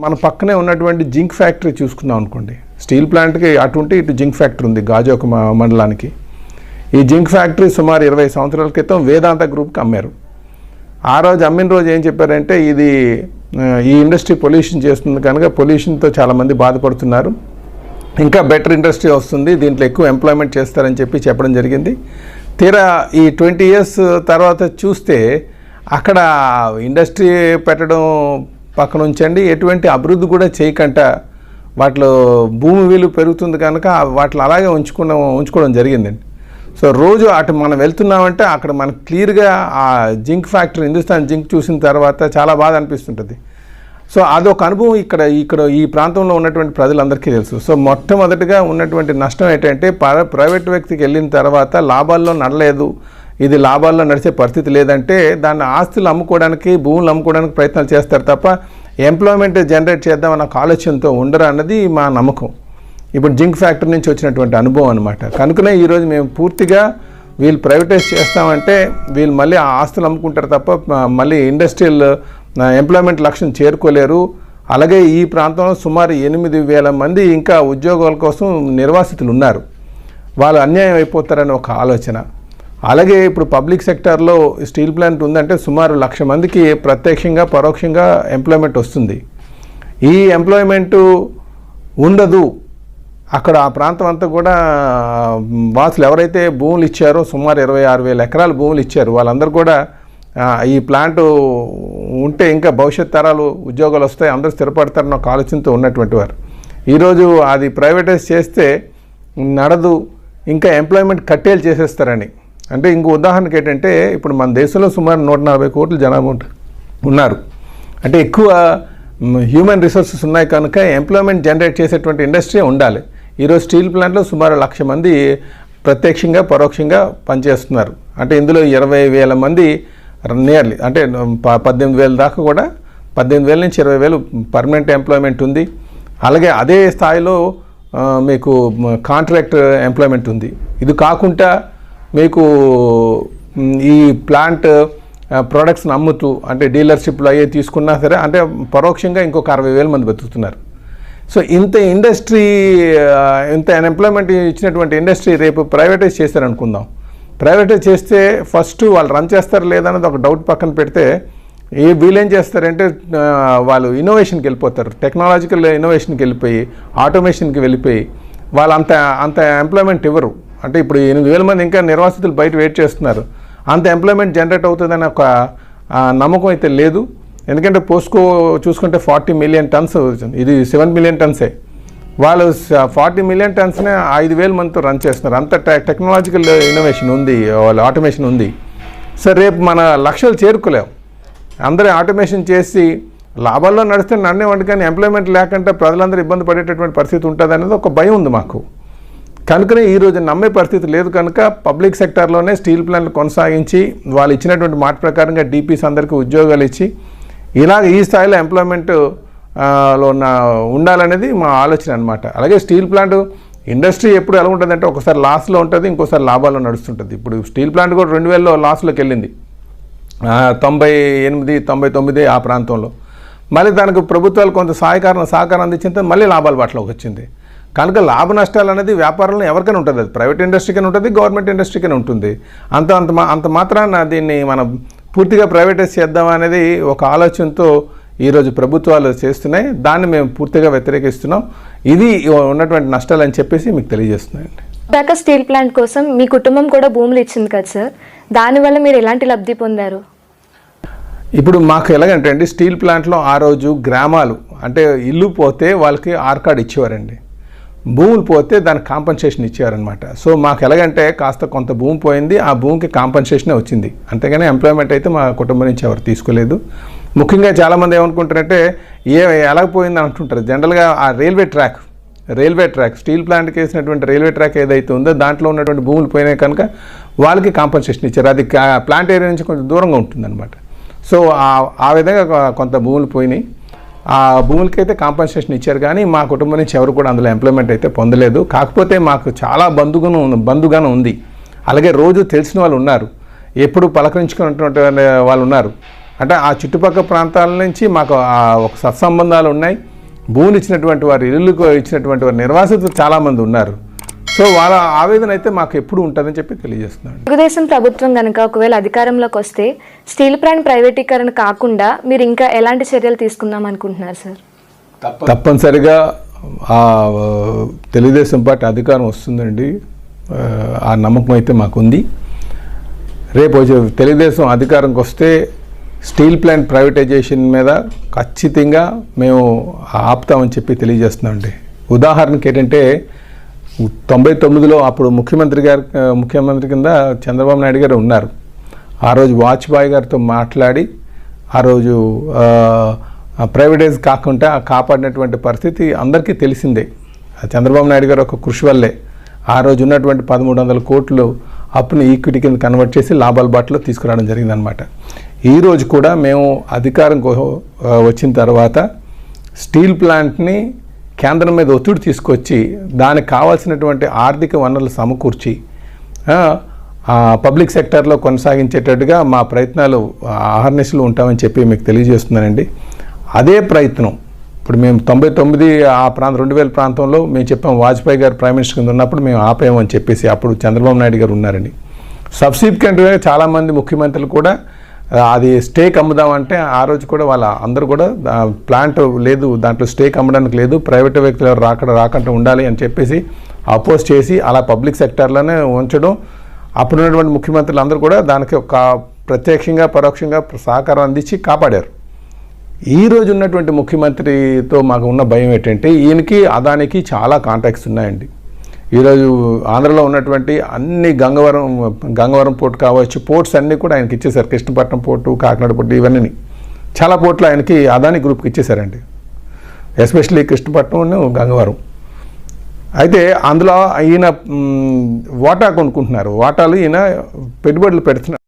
మన పక్కనే ఉన్నటువంటి జింక్ ఫ్యాక్టరీ చూసుకున్నాం అనుకోండి. స్టీల్ ప్లాంట్కి అటువంటి ఇటు జింక్ ఫ్యాక్టరీ ఉంది గాజోక మండలానికి. ఈ జింక్ ఫ్యాక్టరీ సుమారు ఇరవై సంవత్సరాల క్రితం వేదాంత గ్రూప్కి అమ్మారు. ఆ రోజు అమ్మిన రోజు ఏం చెప్పారంటే ఇది ఈ ఇండస్ట్రీ పొల్యూషన్ చేస్తుంది కనుక పొల్యూషన్తో చాలామంది బాధపడుతున్నారు. ఇంకా బెటర్ ఇండస్ట్రీ వస్తుంది దీంట్లో ఎక్కువ ఎంప్లాయ్మెంట్ చేస్తారని చెప్పి చెప్పడం జరిగింది. తీరా ఈ ట్వంటీ ఇయర్స్ తర్వాత చూస్తే అక్కడ ఇండస్ట్రీ పెట్టడం పక్కన ఉంచండి ఎటువంటి అభివృద్ధి కూడా చేయకంట. వాటిలో భూమి విలువ పెరుగుతుంది కనుక వాటిని అలాగే ఉంచుకున్న ఉంచుకోవడం జరిగిందండి. సో రోజు అటు మనం వెళ్తున్నామంటే అక్కడ మనకు క్లియర్గా ఆ జింక్ ఫ్యాక్టరీ హిందుస్థాన్ జింక్ చూసిన తర్వాత చాలా బాధ అనిపిస్తుంటుంది. సో అదొక అనుభవం ఇక్కడ ఇక్కడ ఈ ప్రాంతంలో ఉన్నటువంటి ప్రజలందరికీ తెలుసు. సో మొట్టమొదటిగా ఉన్నటువంటి నష్టం ఏంటంటే ప్ర ప్రైవేట్ వ్యక్తికి వెళ్ళిన తర్వాత లాభాల్లో నడలేదు. ఇది లాభాల్లో నడిచే పరిస్థితి లేదంటే దాన్ని ఆస్తులు అమ్ముకోవడానికి భూములు అమ్ముకోవడానికి ప్రయత్నాలు చేస్తారు తప్ప ఎంప్లాయ్మెంట్ జనరేట్ చేద్దామన్న ఒక ఆలోచనతో ఉండరు అన్నది మా నమ్మకం. ఇప్పుడు జింక్ ఫ్యాక్టరీ నుంచి వచ్చినటువంటి అనుభవం అనమాట కనుకనే ఈరోజు మేము పూర్తిగా వీళ్ళు ప్రైవేటైజ్ చేస్తామంటే వీళ్ళు మళ్ళీ ఆ ఆస్తులు అమ్ముకుంటారు తప్ప మళ్ళీ ఇండస్ట్రియల్ ఎంప్లాయ్మెంట్ లక్ష్యం చేరుకోలేరు. అలాగే ఈ ప్రాంతంలో సుమారు ఎనిమిది వేల మంది ఇంకా ఉద్యోగాల కోసం నిర్వాసితులు ఉన్నారు. వాళ్ళు అన్యాయం అయిపోతారని ఒక ఆలోచన. అలాగే ఇప్పుడు పబ్లిక్ సెక్టార్లో స్టీల్ ప్లాంట్ ఉందంటే సుమారు లక్ష మందికి ప్రత్యక్షంగా పరోక్షంగా ఎంప్లాయ్మెంట్ వస్తుంది. ఈ ఎంప్లాయ్మెంటు ఉండదు. అక్కడ ఆ ప్రాంతం అంతా కూడా వాసులు ఎవరైతే భూములు ఇచ్చారో సుమారు ఇరవై ఆరు వేల ఎకరాలు భూములు ఇచ్చారు. వాళ్ళందరూ కూడా ఈ ప్లాంట్ ఉంటే ఇంకా భవిష్యత్ తరాలు ఉద్యోగాలు వస్తాయి అందరూ స్థిరపడతారన్న ఒక ఆలోచనతో ఉన్నటువంటి వారు. ఈరోజు అది ప్రైవేటైజ్ చేస్తే నడదు. ఇంకా ఎంప్లాయ్మెంట్ కట్టేలు చేసేస్తారని. అంటే ఇంకో ఉదాహరణకి ఏంటంటే ఇప్పుడు మన దేశంలో సుమారు నూట నలభై కోట్ల జనాభా ఉన్నారు. అంటే ఎక్కువ హ్యూమన్ రిసోర్సెస్ ఉన్నాయి కనుక ఎంప్లాయ్మెంట్ జనరేట్ చేసేటువంటి ఇండస్ట్రీ ఉండాలి. ఈరోజు స్టీల్ ప్లాంట్లో సుమారు లక్ష మంది ప్రత్యక్షంగా పరోక్షంగా పనిచేస్తున్నారు. అంటే ఇందులో ఇరవై వేల మంది నియర్లీ అంటే ప- పద్దెనిమిది వేల దాకా కూడా పద్దెనిమిది వేల నుంచి ఇరవై వేలు పర్మనెంట్ ఎంప్లాయ్మెంట్ ఉంది. అలాగే అదే స్థాయిలో మీకు కాంట్రాక్ట్ ఎంప్లాయ్మెంట్ ఉంది. ఇది కాకుండా మీకు ఈ ప్లాంట్ ప్రొడక్ట్స్ని అమ్ముతూ అంటే డీలర్షిప్లు అయ్యే తీసుకున్నా సరే అంటే పరోక్షంగా ఇంకొక అరవై వేల మంది బతుకుతున్నారు. సో ఇంత ఇండస్ట్రీ ఇంత అన్ఎంప్లాయ్మెంట్ ఇచ్చినటువంటి ఇండస్ట్రీ రేపు ప్రైవేటైజ్ చేస్తారనుకుందాం. ప్రైవేటైజ్ చేస్తే ఫస్ట్ వాళ్ళు రన్ చేస్తారు లేదన్నది ఒక డౌట్ పక్కన పెడితే ఏ వీళ్ళేం చేస్తారంటే వాళ్ళు ఇన్నోవేషన్కి వెళ్ళిపోతారు. టెక్నాలజికల్ ఇన్నోవేషన్కి వెళ్ళిపోయి ఆటోమేషన్కి వెళ్ళిపోయి వాళ్ళు అంత అంత ఎంప్లాయ్మెంట్ ఇవ్వరు. అంటే ఇప్పుడు ఎనిమిది వేల మంది ఇంకా నిర్వాసితులు బయట వెయిట్ చేస్తున్నారు. అంత ఎంప్లాయ్మెంట్ జనరేట్ అవుతుందని ఒక నమ్మకం అయితే లేదు. ఎందుకంటే పోస్కో చూసుకుంటే ఫార్టీ మిలియన్ టన్స్ ఇది సెవెన్ మిలియన్ టన్సే వాళ్ళు ఫార్టీ మిలియన్ టన్స్నే ఐదు వేల మందితో రన్ చేస్తున్నారు. అంత టె- టెక్నాలజికల్ ఇన్నోవేషన్ ఉంది వాళ్ళ ఆటోమేషన్ ఉంది. సరే రేపు మన లక్ష్యాలు చేరుకోలేం అందరూ ఆటోమేషన్ చేసి లాభాల్లో నడిస్తే నన్నేవంటి కానీ ఎంప్లాయ్మెంట్ లేకుండా ప్రజలందరూ ఇబ్బంది పడేటటువంటి పరిస్థితి ఉంటుంది అనేది ఒక భయం ఉంది మాకు. కనుకనే ఈరోజు నమ్మే పరిస్థితి లేదు కనుక పబ్లిక్ సెక్టార్లోనే స్టీల్ ప్లాంట్లు కొనసాగించి వాళ్ళు ఇచ్చినటువంటి మాట ప్రకారంగా డీపీస్ అందరికీ ఉద్యోగాలు ఇచ్చి ఇలాగ ఈ స్థాయిలో ఎంప్లాయ్మెంట్లో ఉన్న ఉండాలనేది మా ఆలోచన అనమాట అలాగే స్టీల్ ప్లాంట్ ఇండస్ట్రీ ఎప్పుడు ఎలా ఉంటుందంటే ఒకసారి లాస్లో ఉంటుంది ఇంకోసారి లాభాల్లో నడుస్తుంటుంది. ఇప్పుడు స్టీల్ ప్లాంట్ కూడా రెండు వేలలో లాస్లోకి వెళ్ళింది. తొంభై ఎనిమిది తొంభై తొమ్మిది ఆ ప్రాంతంలో. మళ్ళీ దానికి ప్రభుత్వాలు కొంత సహాయకారం సహకారం అందించిన తర్వాత మళ్ళీ లాభాల బాటలోకి వచ్చింది. కనుక లాభ నష్టాలు అనేది వ్యాపారంలో ఎవరికైనా ఉంటుంది. అది ప్రైవేట్ ఇండస్ట్రీకైనా ఉంటుంది గవర్నమెంట్ ఇండస్ట్రీకైనా ఉంటుంది. అంత అంత అంత మాత్రాన దీన్ని మనం పూర్తిగా ప్రైవేటైజ్ చేద్దాం అనేది ఒక ఆలోచనతో ఈరోజు ప్రభుత్వాలు చేస్తున్నాయి. దాన్ని మేము పూర్తిగా వ్యతిరేకిస్తున్నాం. ఇది ఉన్నటువంటి నష్టాలు అని చెప్పేసి మీకు తెలియజేస్తున్నాయండి విశాఖ స్టీల్ ప్లాంట్ కోసం మీ కుటుంబం కూడా భూములు ఇచ్చింది కదా సార్? దానివల్ల మీరు ఎలాంటి లబ్ధి పొందారు? ఇప్పుడు మాకు ఎలాగంటే అండి స్టీల్ ప్లాంట్లో ఆ రోజు గ్రామాలు అంటే ఇల్లు పోతే వాళ్ళకి ఆర్ కార్డ్ ఇచ్చేవారండి. భూములు పోతే దానికి కాంపన్సేషన్ ఇచ్చారనమాట సో మాకు ఎలాగంటే కాస్త కొంత భూమి పోయింది ఆ భూమికి కాంపన్సేషనే వచ్చింది. అంతేగాని ఎంప్లాయ్మెంట్ అయితే మా కుటుంబం నుంచి ఎవరు తీసుకోలేదు. ముఖ్యంగా చాలామంది ఏమనుకుంటారంటే ఏ ఎలా పోయింది అంటుంటారు. జనరల్గా ఆ railway track railway track steel ప్లాంట్కి వేసినటువంటి రైల్వే ట్రాక్ ఏదైతే ఉందో దాంట్లో ఉన్నటువంటి భూములు పోయినాయి కనుక వాళ్ళకి కాంపన్సేషన్ ఇచ్చారు. అది ప్లాంట్ ఏరియా నుంచి కొంచెం దూరంగా ఉంటుందన్నమాట. సో ఆ- విధంగా కొంత భూములు పోయినాయి. ఆ భూములకైతే కాంపన్సేషన్ ఇచ్చారు కానీ మా కుటుంబం నుంచి ఎవరు కూడా అందులో ఎంప్లాయ్మెంట్ అయితే పొందలేదు. కాకపోతే మాకు చాలా బంధుగాను బంధుగాను ఉంది. అలాగే రోజు తెలిసిన వాళ్ళు ఉన్నారు. ఎప్పుడు పలకరించుకున్నటువంటి వాళ్ళు ఉన్నారు. అంటే ఆ చుట్టుపక్కల ప్రాంతాల నుంచి మాకు ఒక సత్సంబంధాలు ఉన్నాయి. భూములు ఇచ్చినటువంటి వారు ఇల్లు ఇచ్చినటువంటి వారు నిర్వాసితులు చాలామంది ఉన్నారు. సో వాళ్ళ ఆవేదన అయితే మాకు ఎప్పుడు ఉంటుందని చెప్పి తెలియజేస్తున్నాను తెలుగుదేశం ప్రభుత్వం కనుక ఒకవేళ అధికారంలోకి వస్తే స్టీల్ ప్లాంట్ ప్రైవేటీకరణ కాకుండా మీరు ఇంకా ఎలాంటి చర్యలు తీసుకుందాం అనుకుంటున్నారు సార్? తప్పనిసరిగా ఆ తెలుగుదేశం పార్టీ అధికారం వస్తుందండి. ఆ, నమ్మకం అయితే మాకుంది. రేపు వచ్చే తెలుగుదేశం అధికారంకి వస్తే స్టీల్ ప్లాంట్ ప్రైవేటైజేషన్ మీద ఖచ్చితంగా మేము ఆపుతామని చెప్పి తెలియజేస్తున్నామండి. ఉదాహరణకి ఏంటంటే తొంభై తొమ్మిదిలో అప్పుడు ముఖ్యమంత్రి గారు ముఖ్యమంత్రి కింద చంద్రబాబు నాయుడు గారు ఉన్నారు. ఆ రోజు వాజ్పేయి గారితో మాట్లాడి ఆ రోజు ప్రైవేటైజ్ కాకుండా కాపాడినటువంటి పరిస్థితి అందరికీ తెలిసిందే. చంద్రబాబు నాయుడు గారు ఒక కృషి వల్లే ఆ రోజు ఉన్నటువంటి పదమూడు వందల కోట్లు అప్పుని ఈక్విటీ కింద కన్వర్ట్ చేసి లాభాల బాటలో తీసుకురావడం జరిగిందనమాట ఈరోజు కూడా మేము అధికారం వచ్చిన తర్వాత స్టీల్ ప్లాంట్ని కేంద్రం మీద ఒత్తిడి తీసుకొచ్చి దానికి కావాల్సినటువంటి ఆర్థిక వనరులు సమకూర్చి పబ్లిక్ సెక్టర్లో కొనసాగించేటట్టుగా మా ప్రయత్నాలు ఆహర్నిశలు ఉంటామని చెప్పి మీకు తెలియజేస్తున్నానండి. అదే ప్రయత్నం ఇప్పుడు మేము తొంభై తొమ్మిది ఆ ప్రాంతం రెండు వేల ప్రాంతంలో మేము చెప్పాం వాజ్పేయి గారు ప్రైమ్ మినిస్టర్ కింద ఉన్నప్పుడు మేము ఆపేయమని చెప్పేసి అప్పుడు చంద్రబాబు నాయుడు గారు ఉన్నారండి. సబ్సిక్వెంట్గా చాలామంది ముఖ్యమంత్రులు కూడా అది స్టేక్ అమ్ముదామంటే ఆ రోజు కూడా వాళ్ళ అందరూ కూడా ప్లాంట్ లేదు దాంట్లో స్టేక్ అమ్మడానికి లేదు ప్రైవేట్ వ్యక్తులు రాక రాకుండా రాకుండా ఉండాలి అని చెప్పేసి అపోజ్ చేసి అలా పబ్లిక్ సెక్టర్లోనే ఉంచడం. అప్పుడున్నటువంటి ముఖ్యమంత్రులు అందరూ కూడా దానికి ఒక ప్రత్యక్షంగా పరోక్షంగా సహకారం అందించి కాపాడారు. ఈ రోజు ఉన్నటువంటి ముఖ్యమంత్రితో మాకు ఉన్న భయం ఏంటంటే ఈయనకి అదానికి చాలా కాంటాక్ట్స్ ఉన్నాయండి. ఈరోజు ఆంధ్రలో ఉన్నటువంటి అన్ని గంగవరం గంగవరం పోర్ట్ కావచ్చు పోర్ట్స్ అన్నీ కూడా ఆయనకి ఇచ్చేశారు. కృష్ణపట్నం పోర్టు కాకినాడ పోర్టు ఇవన్నీ చాలా పోర్ట్లు ఆయనకి అదాని గ్రూప్కి ఇచ్చేశారండి. ఎస్పెషల్లీ కృష్ణపట్నం గంగవరం. అయితే అందులో ఈయన వాటా కొనుక్కుంటున్నారు. వాటాలు ఈయన పెట్టుబడులు పెడుతున్నారు.